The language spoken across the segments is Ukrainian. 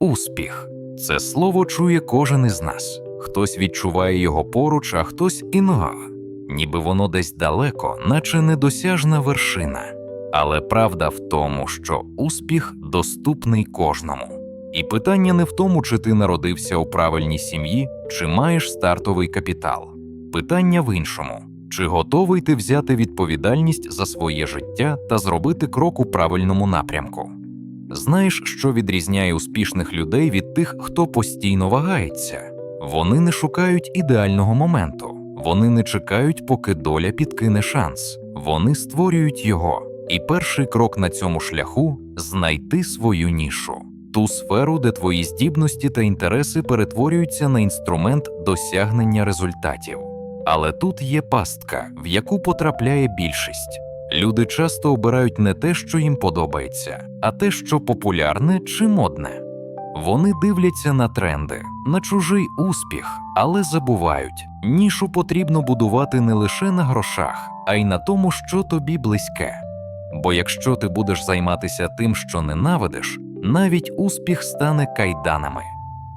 Успіх це слово чує кожен із нас. Хтось відчуває його поруч, а хтось іного, ніби воно десь далеко, наче недосяжна вершина. Але правда в тому, що успіх доступний кожному. І питання не в тому, чи ти народився у правильній сім'ї, чи маєш стартовий капітал. Питання в іншому: чи готовий ти взяти відповідальність за своє життя та зробити крок у правильному напрямку? Знаєш, що відрізняє успішних людей від тих, хто постійно вагається? Вони не шукають ідеального моменту, вони не чекають, поки доля підкине шанс, вони створюють його. І перший крок на цьому шляху знайти свою нішу, ту сферу, де твої здібності та інтереси перетворюються на інструмент досягнення результатів. Але тут є пастка, в яку потрапляє більшість. Люди часто обирають не те, що їм подобається, а те, що популярне чи модне. Вони дивляться на тренди, на чужий успіх, але забувають, нішу потрібно будувати не лише на грошах, а й на тому, що тобі близьке. Бо якщо ти будеш займатися тим, що ненавидиш, навіть успіх стане кайданами.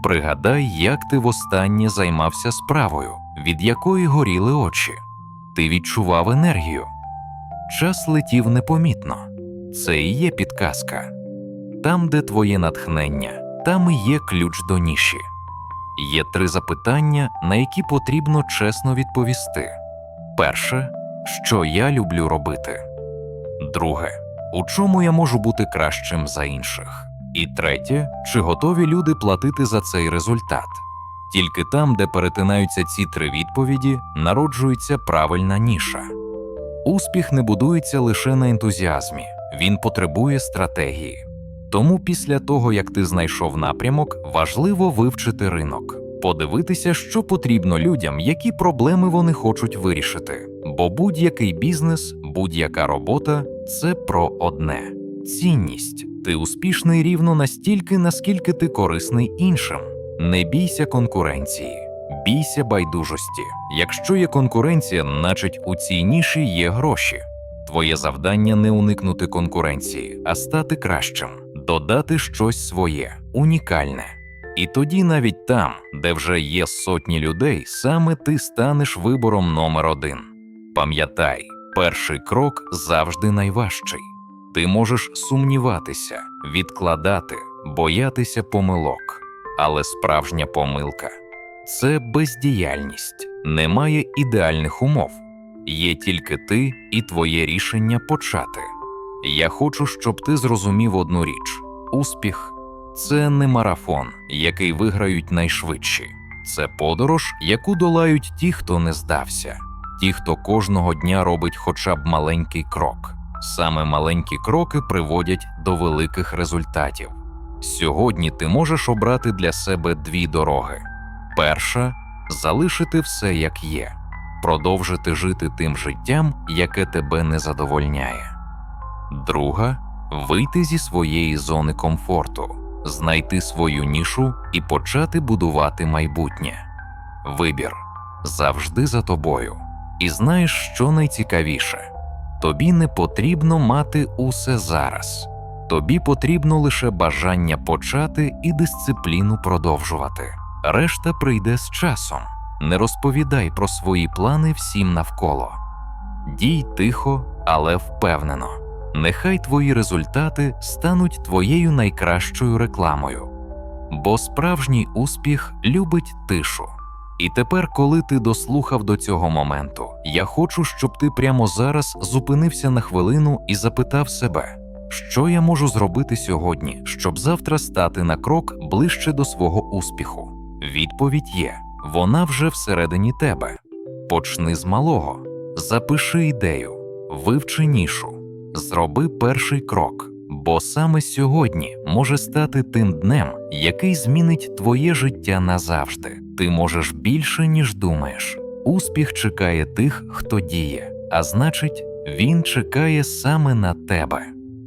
Пригадай, як ти востаннє займався справою, від якої горіли очі. Ти відчував енергію. Час летів непомітно. Це і є підказка. Там, де твоє натхнення, там і є ключ до ніші. Є три запитання, на які потрібно чесно відповісти. Перше, що я люблю робити. Друге, у чому я можу бути кращим за інших. І третє, чи готові люди платити за цей результат. Тільки там, де перетинаються ці три відповіді, народжується правильна ніша. Успіх не будується лише на ентузіазмі, він потребує стратегії. Тому після того, як ти знайшов напрямок, важливо вивчити ринок, подивитися, що потрібно людям, які проблеми вони хочуть вирішити. Бо будь-який бізнес, будь-яка робота це про одне цінність. Ти успішний рівно настільки, наскільки ти корисний іншим. Не бійся конкуренції, бійся байдужості. Якщо є конкуренція, значить у цій ніші є гроші. Твоє завдання не уникнути конкуренції, а стати кращим, додати щось своє, унікальне. І тоді навіть там, де вже є сотні людей, саме ти станеш вибором номер один. Пам'ятай, перший крок завжди найважчий. Ти можеш сумніватися, відкладати, боятися помилок, але справжня помилка це бездіяльність, немає ідеальних умов, є тільки ти і твоє рішення почати. Я хочу, щоб ти зрозумів одну річ: успіх це не марафон, який виграють найшвидші, це подорож, яку долають ті, хто не здався, ті, хто кожного дня робить хоча б маленький крок. Саме маленькі кроки приводять до великих результатів. Сьогодні ти можеш обрати для себе дві дороги: перша залишити все як є, продовжити жити тим життям, яке тебе не задовольняє. Друга вийти зі своєї зони комфорту, знайти свою нішу і почати будувати майбутнє. Вибір завжди за тобою. І знаєш, що найцікавіше? Тобі не потрібно мати усе зараз. Тобі потрібно лише бажання почати і дисципліну продовжувати. Решта прийде з часом. Не розповідай про свої плани всім навколо. Дій тихо, але впевнено. Нехай твої результати стануть твоєю найкращою рекламою. Бо справжній успіх любить тишу. І тепер, коли ти дослухав до цього моменту, я хочу, щоб ти прямо зараз зупинився на хвилину і запитав себе, що я можу зробити сьогодні, щоб завтра стати на крок ближче до свого успіху. Відповідь є: вона вже всередині тебе. Почни з малого, запиши ідею, вивчи нішу, зроби перший крок. Бо саме сьогодні може стати тим днем, який змінить твоє життя назавжди. Ти можеш більше, ніж думаєш. Успіх чекає тих, хто діє, а значить, він чекає саме на тебе.